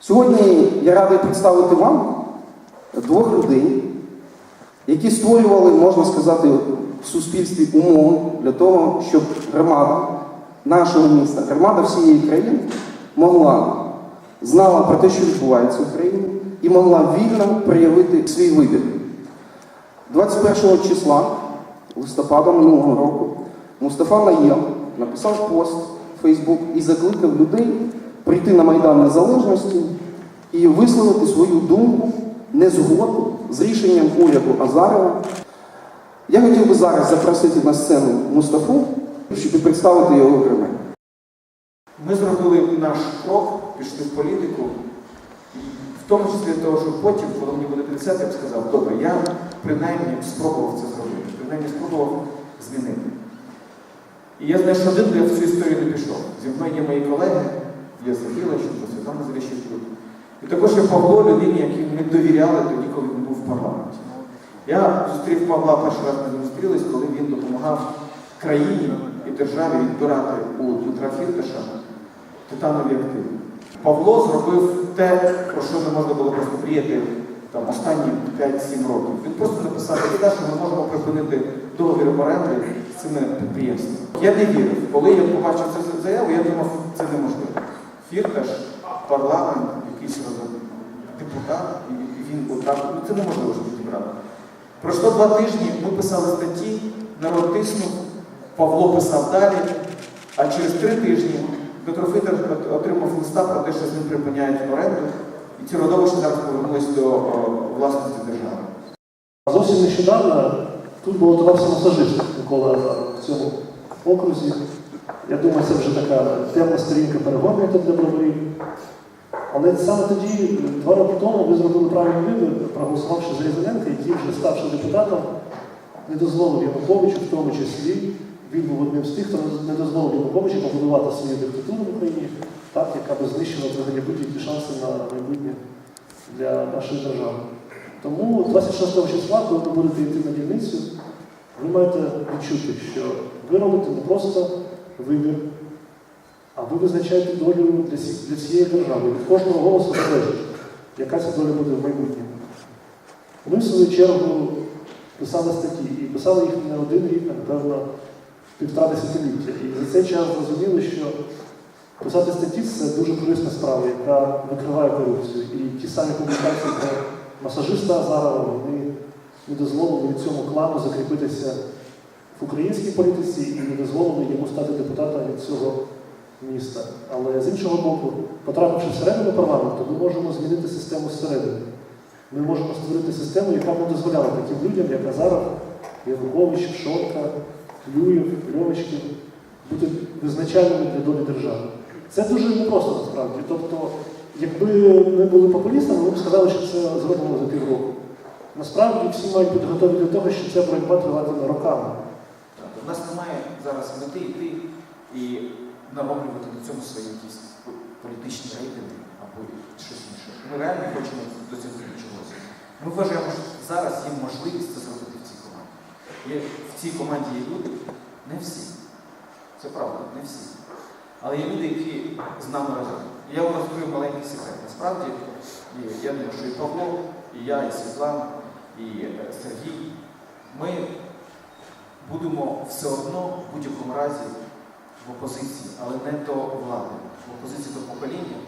Сьогодні я радий представити вам двох людей, які створювали, можна сказати, в суспільстві умови для того, щоб громада нашого міста, громада всієї країни могла знала про те, що відбувається в Україні, і могла вільно проявити свій вибір. 21 числа листопада минулого року Мустафа Наєм написав пост в Фейсбук і закликав людей прийти на Майдан Незалежності і висловити свою думку, незгоду з рішенням уряду Азарова. Я хотів би зараз запросити на сцену Мустафу, щоб представити його окремо. Ми зробили наш крок, пішли в політику, в тому числі для того, щоб потім, коли мені буде 50, я б сказав, добре, я принаймні спробував це зробити, принаймні спробував змінити. І я знаю, що один я в цю історію не пішов. Зі мною є мої колеги, є Сергій що Світлана Заліщенко. І також є Павло, людині, якій ми довіряли тоді, коли він був в парламенті. Я зустрів Павла перший раз ми зустрілись, коли він допомагав країні і державі відбирати у Дмитра Фірташа титанові активи. Павло зробив те, про що не можна було просто мріяти там, останні 5-7 років. Він просто написав те, що ми можемо припинити договір оренди з цими підприємствами. Я не вірив. Коли я побачив цю заяву, я думав, це неможливо. Фірташ, парламент, якийсь депутат, і він отак, ну це неможливо щоб відібрати. Пройшло два тижні, ми писали статті, народ тиснув, Павло писав далі, а через три тижні Петро Фітер отримав листа про те, що з ним припиняють оренду, і ці родовища зараз повернулись до власності держави. А Зовсім нещодавно тут балотувався масажист Микола в цьому окрузі. Я думаю, це вже така темна сторінка перегонів для броварів. Але саме тоді, два роки тому, ви зробили правильний вибір, проголосувавши за Різаненка, який вже ставши депутатом, не дозволив Януковичу, в тому числі, він був одним з тих, хто не дозволив Януковичу побудувати свою диктатуру в Україні, так, яка би знищила взагалі будь-які шанси на майбутнє для нашої держави. Тому 26 числа, коли ви будете йти на дільницю, ви маєте відчути, що ви робите не просто вибір, а ви визначаєте долю для, сі- для цієї держави. Від кожного голосу залежить, яка ця доля буде в майбутньому. Ми, в свою чергу, писали статті і писали їх не один рік, а напевно, півтора десятиліття. І за цей час зрозуміли, що писати статті це дуже корисна справа, яка викриває корупцію. І ті самі публікації про масажиста Азарова, вони не дозволили цьому клану закріпитися в українській політиці і не дозволили йому стати депутатом від цього міста. Але з іншого боку, потрапивши всередину парламенту, ми можемо змінити систему зсередини. Ми можемо створити систему, яка б не дозволяла таким людям, як Азаров, Янукович, Пшонка, Клюєв, Льовочкін, бути визначальними для долі держави. Це дуже непросто насправді. Тобто, якби ми були популістами, ми б сказали, що це зроблено за півроку. Насправді всі мають бути готові до того, що ця боротьба триватиме роками. У нас немає зараз мети йти і нароблювати на цьому свої якісь політичні рейтинги або щось інше. Ми реально хочемо досягти чогось. Ми вважаємо, що зараз є можливість це зробити в цій команді. Є, в цій команді є люди, не всі. Це правда, не всі. Але є люди, які з нами разом. Я вам розкрию маленький секрет. Насправді, і я думаю, що і Павло, і я, і Світлана, і Сергій. Ми будемо все одно в будь-якому разі в опозиції, але не до влади, в опозиції до покоління,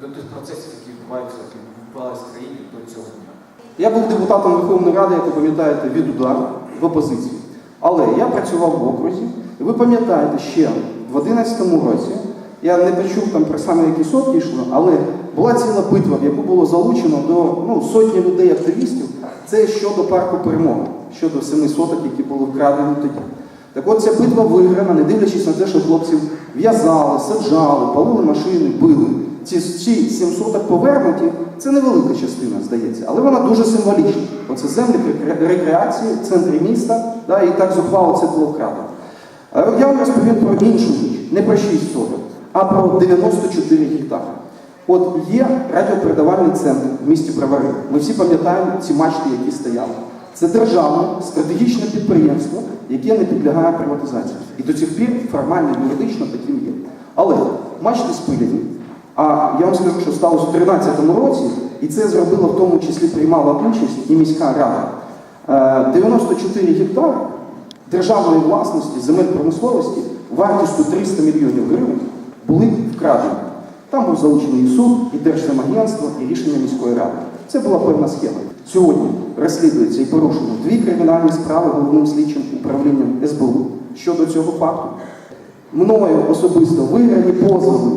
до тих процесів, які відбуваються, які відбувалися в країні до цього дня. Я був депутатом Верховної Ради, як ви пам'ятаєте, від удару в опозиції. Але я працював в окрузі, ви пам'ятаєте, ще в 2011 році, я не почув там про саме які сотки йшло, але була ціла битва, в яку було залучено до ну, сотні людей активістів. Це щодо парку перемоги, щодо семи соток, які були вкрадені тоді. Так от ця битва виграна, не дивлячись на те, що хлопців в'язали, саджали, палили машини, били. Ці, ці 7 соток повернуті, це невелика частина, здається, але вона дуже символічна. Оце землі рекреації в центрі міста, да, і так зухвало це було вкрадено. А я вам розповім про іншу річ, не про 6 соток, а про 94 гектари. От є радіопередавальний центр в місті Бровари. Ми всі пам'ятаємо ці мачти, які стояли. Це державне стратегічне підприємство, яке не підлягає приватизації. І до цих пір формально юридично таким є. Але мачти спиляні, А я вам скажу, що сталося у 2013 році, і це зробила в тому числі приймала участь і міська рада. Е, 94 гектари державної власності, земель промисловості вартістю 300 мільйонів гривень були вкрадені. Там був залучений і суд, і Держземагентство, і рішення міської ради. Це була певна схема. Сьогодні розслідується і порушено дві кримінальні справи головним слідчим управлінням СБУ щодо цього факту. Мною особисто виграні позови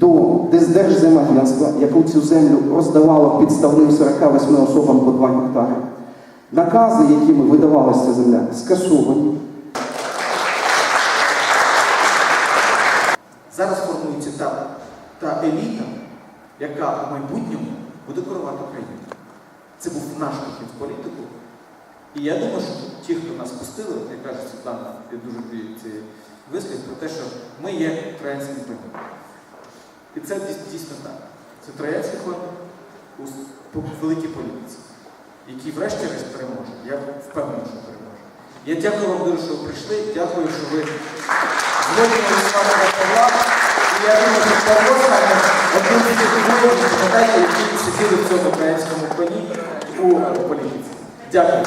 до Держземагентства, яку цю землю роздавало підставним 48 особам по 2 гектари. Накази, якими видавалася ця земля, скасовані. Зараз формується та, та еліта, яка в майбутньому буде керувати країною. Це був наш підхід в політику. І я думаю, що ті, хто нас пустили, як каже Світлана, я дуже люблю цей вислів про те, що ми є троянським конем. І це дійсно так. Це троянський конь у великій політиці, який врешті-решт переможе. Я впевнений, що переможе. Я дякую вам дуже, що ви прийшли. Дякую, що ви згодні з вами Павла. І я думаю, що які сиділи в цьому українському коні у політиці. Дякую.